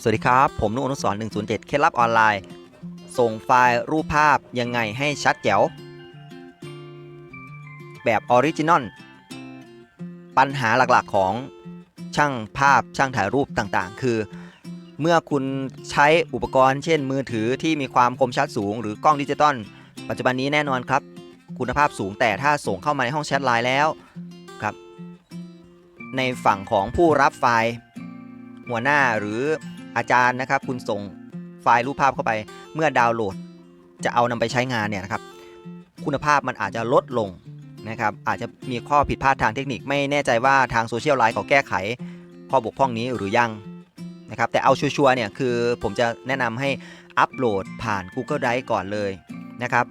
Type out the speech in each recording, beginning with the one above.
สวัสดีครับ ผมนุอนุสร107 เคล็ดลับออนไลน์ ส่งไฟล์รูปภาพยังไงให้ชัดแจ๋ว แบบออริจินอล ปัญหาหลักๆของช่างภาพช่างถ่ายรูปต่างๆ คือ เมื่อคุณใช้อุปกรณ์เช่นมือถือที่มีความคมชัดสูง หรือกล้องดิจิตอล ปัจจุบันนี้แน่นอนครับ คุณภาพสูงแต่ถ้าส่งเข้ามาในห้องแชทไลน์แล้วครับ ในฝั่งของผู้รับไฟล์ หัวหน้าหรือ อาจารย์นะครับ คุณส่งไฟล์รูปภาพเข้าไป เมื่อดาวน์โหลด จะเอานำไปใช้งานเนี่ยนะครับ คุณภาพมันอาจจะลดลงนะครับ อาจจะมีข้อผิดพลาดทางเทคนิคไม่แน่ใจว่าทางโซเชียลไลน์เขาแก้ไข ข้อบกพร่องนี้หรือยังนะครับ แต่เอาชัวร์เนี่ยคือผมจะแนะนำให้อัปโหลดผ่าน Google Drive ก่อนเลยนะครับ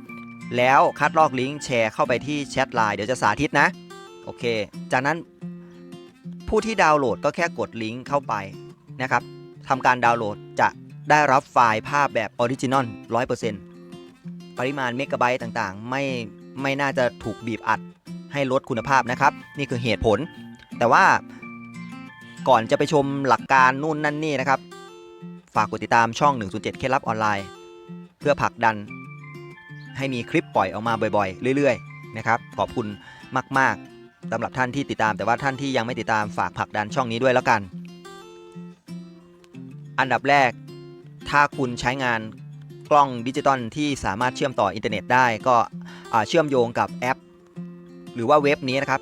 แล้วคัดลอกลิงก์แชร์เข้าไปที่แชทไลน์เดี๋ยวจะสาธิตนะโอเค จากนั้นผู้ที่ดาวน์โหลดก็แค่กดลิงก์เข้าไปนะครับ ทำการดาวน์โหลดจะได้รับไฟล์ภาพแบบออริจินอล100%ปริมาณเมกะไบต์ต่างๆ ไม่ไม่น่าจะถูกบีบอัดให้ลดคุณภาพนะครับ นี่คือเหตุผล แต่ว่าก่อนจะไปชมหลักการนู่นนั่นนี่นะครับ ฝากกดติดตามช่อง 107 เคล็ดลับออนไลน์ เพื่อผลักดัน ให้มีคลิปปล่อยออกมาบ่อยๆ เรื่อยๆ นะครับ ขอบคุณมากๆสำหรับท่านที่ติดตาม แต่ว่าท่านที่ยังไม่ติดตามฝากผลักดันช่องนี้ด้วยแล้วกัน อันดับแรก ถ้าคุณใช้งานกล้องดิจิตอลที่สามารถเชื่อมต่ออินเทอร์เน็ตได้ก็เชื่อมโยงกับแอป หรือว่าเว็บนี้นะครับ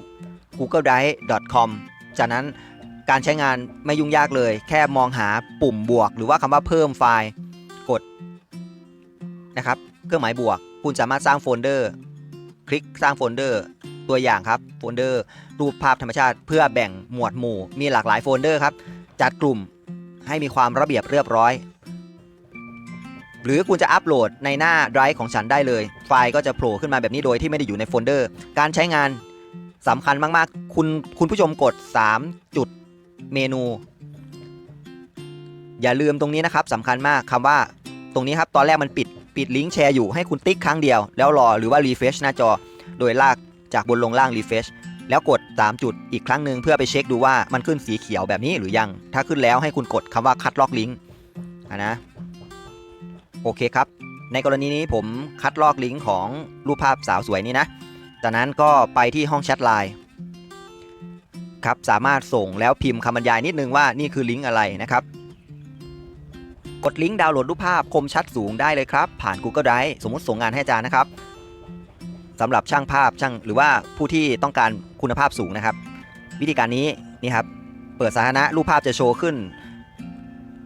google drive com จากนั้นการใช้งานไม่ยุ่งยากเลย แค่มองหาปุ่มบวก หรือว่าคำว่าเพิ่มไฟล์กดนะครับเครื่องหมายบวก คุณสามารถสร้างโฟลเดอร์ คลิกสร้างโฟลเดอร์ ตัวอย่างครับโฟลเดอร์ รูปภาพธรรมชาติ เพื่อแบ่งหมวดหมู่ มีหลากหลายโฟลเดอร์ครับ จัดกลุ่ม ให้มีความระเบียบเรียบร้อย หรือคุณจะอัปโหลดในหน้า Drive ของฉันได้เลย ไฟล์ก็จะโผล่ขึ้นมาแบบนี้โดยที่ไม่ได้อยู่ในโฟลเดอร์ การใช้งานสำคัญมากๆ คุณคุณผู้ชมกด 3 จุดเมนู อย่าลืมตรงนี้นะครับสำคัญมากคำว่าตรงนี้ครับตอนแรกมันปิดปิดลิงก์แชร์อยู่ให้คุณติ๊กครั้งเดียว แล้วรอหรือว่า refresh หน้าจอ โดยลากจากบนลงล่าง refresh แล้วกด 3 จุดอีกครั้งหนึ่งเพื่อไปเช็คดูว่ามันขึ้นสีเขียวแบบนี้หรือยัง ถ้าขึ้นแล้วให้คุณกดคำว่า cut lock link อะนะโอเคครับ ในกรณีนี้ผมคัดลอกลิงก์ของรูปภาพสาวสวยนี้นะจากนั้นก็ไปที่ห้องแชทไลน์ครับสามารถส่งแล้วพิมพ์คำบรรยายนิดนึงว่านี่คือลิงก์อะไรนะครับ กดลิงก์ดาวน์โหลดรูปภาพคมชัดสูงได้เลยครับ ผ่าน Google Drive สมมติส่งงานให้อาจารย์นะครับ สำหรับช่างภาพช่างหรือว่าผู้ที่ต้องการคุณภาพสูงนะครับ วิธีการนี้นี่ครับเปิดสาธารณะรูปภาพจะโชว์ขึ้น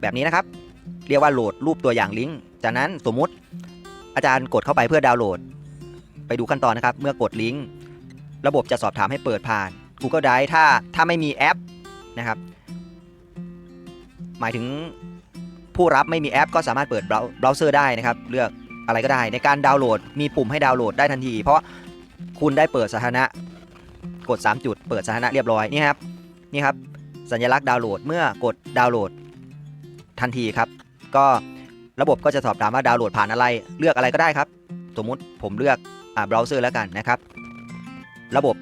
แบบนี้นะครับ เรียกว่าโหลดรูปตัวอย่างลิงก์จากนั้นสมมุติอาจารย์กดเข้าไปเพื่อดาวน์โหลด ไปดูขั้นตอนนะครับ เมื่อกดลิงก์ระบบจะสอบถามให้เปิดผ่าน Google Drive ถ้าถ้าไม่มีแอปนะครับ หมายถึงผู้รับไม่มีแอป ก็สามารถเปิดเบราว์เซอร์ได้นะครับ เลือก อะไรก็ได้ ในการดาวน์โหลดมีปุ่มให้ดาวน์โหลดได้ทันที เพราะคุณได้เปิดสถานะกด 3 จุด เปิดสถานะเรียบร้อยนี่ครับนี่ครับสัญลักษณ์ดาวน์โหลดเมื่อกดดาวน์โหลดทันทีครับ ก็ระบบก็จะสอบถามว่าดาวน์โหลดผ่านอะไร เลือกอะไรก็ได้ครับ สมมุติผมเลือกอ่าเบราว์เซอร์แล้วกันนะครับ ระบบ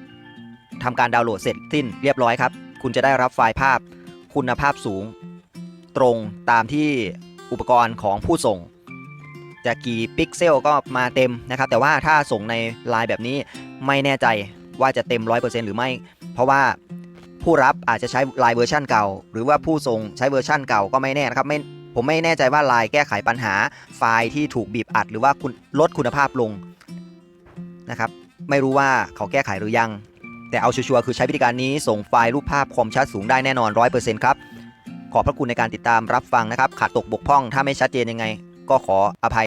ทำการดาวน์โหลดเสร็จสิ้นเรียบร้อยครับ คุณจะได้รับไฟล์ภาพคุณภาพสูง ตรงตามที่อุปกรณ์ของผู้ส่ง จะกี่พิกเซลก็มาเต็มนะครับ แต่ว่าถ้าส่งในไลน์แบบนี้ไม่แน่ใจว่าจะเต็ม 100%หรือไม่ เพราะว่าผู้รับอาจจะใช้ไลน์เวอร์ชันเก่า หรือว่าผู้ส่งใช้เวอร์ชันเก่าก็ไม่แน่นะครับไม่ผมไม่แน่ใจว่าไลน์แก้ไขปัญหาไฟล์ที่ถูกบีบอัด หรือว่าคุณลดคุณภาพลงนะครับ ไม่รู้ว่าเขาแก้ไขหรือยัง แต่เอาชัวร์คือใช้วิธีการนี้ส่งไฟล์รูปภาพความชัดสูงได้แน่นอน 100%ครับ ขอบพระคุณในการติดตามรับฟังนะครับ ขาดตกบกพร่อง ถ้าไม่ชัดเจนยังไง ก็ขออภัย